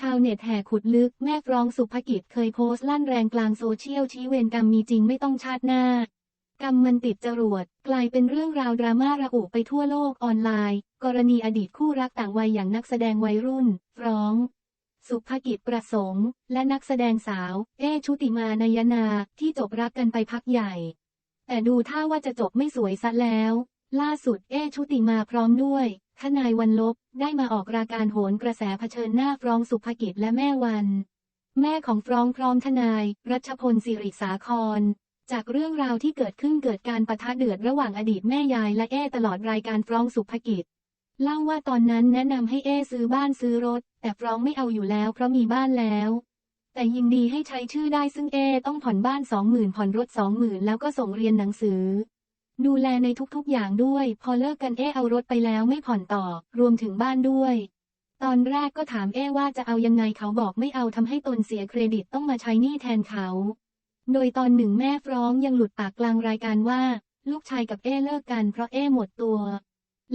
ชาวเน็ตแห่ขุดลึกแม่ฟรองสุภกิจเคยโพสต์ลั่นแรงกลางโซเชียลชี้เวรกรรมมีจริงไม่ต้องชาติหน้า กรรมมันติดจรวด กลายเป็นเรื่องราวดราม่าระอุไปทั่วโลกออนไลน์ กรณีอดีตคู่รักต่างวัยอย่างนักแสดงวัยรุ่นฟรอง สุภกิจประสงค์ และนักแสดงสาว เอชุติมานายนาที่จบรักกันไปพักใหญ่ แต่ดูท่าว่าจะจบไม่สวยซะแล้ว ล่าสุดเอชุติมาพร้อมด้วย ทนายวันลบได้มาออกรายการโหนกระแสเผชิญหน้าฟรองสุภกิจและแม่วัน แม่ของฟรองพร้อมทนาย รัชพลสิริสาคร จากเรื่องราวที่เกิดขึ้นเกิดการประทะเดือดระหว่างอดีตแม่ยายและเอตลอดรายการฟรองสุภกิจ เล่าว่าตอนนั้นแนะนำให้เอซื้อบ้านซื้อรถ แต่ฟรองไม่เอาอยู่แล้วเพราะมีบ้านแล้ว แต่ยินดีให้ใช้ชื่อได้ซึ่งเอต้องผ่อนบ้านสองหมื่นผ่อนรถสองหมื่นแล้วก็ส่งเรียนหนังสือ ดูแลในทุกๆอย่างด้วย พอเลิกกันเอเอารถไปแล้วไม่ผ่อนต่อ รวมถึงบ้านด้วย ตอนแรกก็ถามเอว่าจะเอายังไงเขาบอกไม่เอาทำให้ตนเสียเครดิตต้องมาใช้หนี้แทนเขา โดยตอนหนึ่งแม่ฟร้องยังหลุดปากกลางรายการว่า ลูกชายกับเอเลิกกันเพราะเอหมดตัว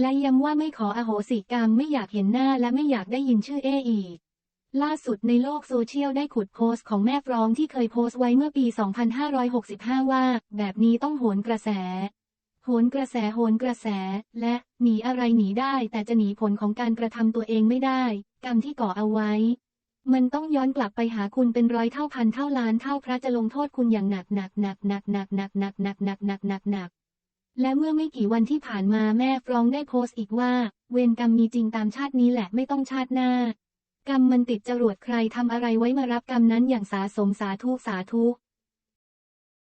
และย้ำว่าไม่ขออโหสิกรรมไม่อยากเห็นหน้าและไม่อยากได้ยินชื่อเออีกล่าสุดในโลกโซเชียลได้ขุดโพสต์ของแม่ฟร้องที่เคยโพสต์ไว้เมื่อปี 2565 ว่า แบบนี้ต้องโหนกระแส โหนกระแสโหนกระแส และหนีอะไรหนีได้แต่จะหนีผลของการกระทำตัวเองไม่ได้ กรรมที่ก่อเอาไว้ มันต้องย้อนกลับไปหาคุณเป็นร้อยเท่าพันเท่าล้านเท่าพระจะลงโทษคุณอย่างหนักหนักหนักหนักหนักหนักหนักหนักหนักหนักหนักหนักและเมื่อไม่กี่วันที่ผ่านมาแม่ฟรองได้โพสต์อีกว่า เวรกรรมมีจริงตามชาตินี้แหละไม่ต้องชาติหน้า กรรมมันติดจรวดใครทำอะไรไว้มารับกรรมนั้นอย่างสาสมสาธุสาธุ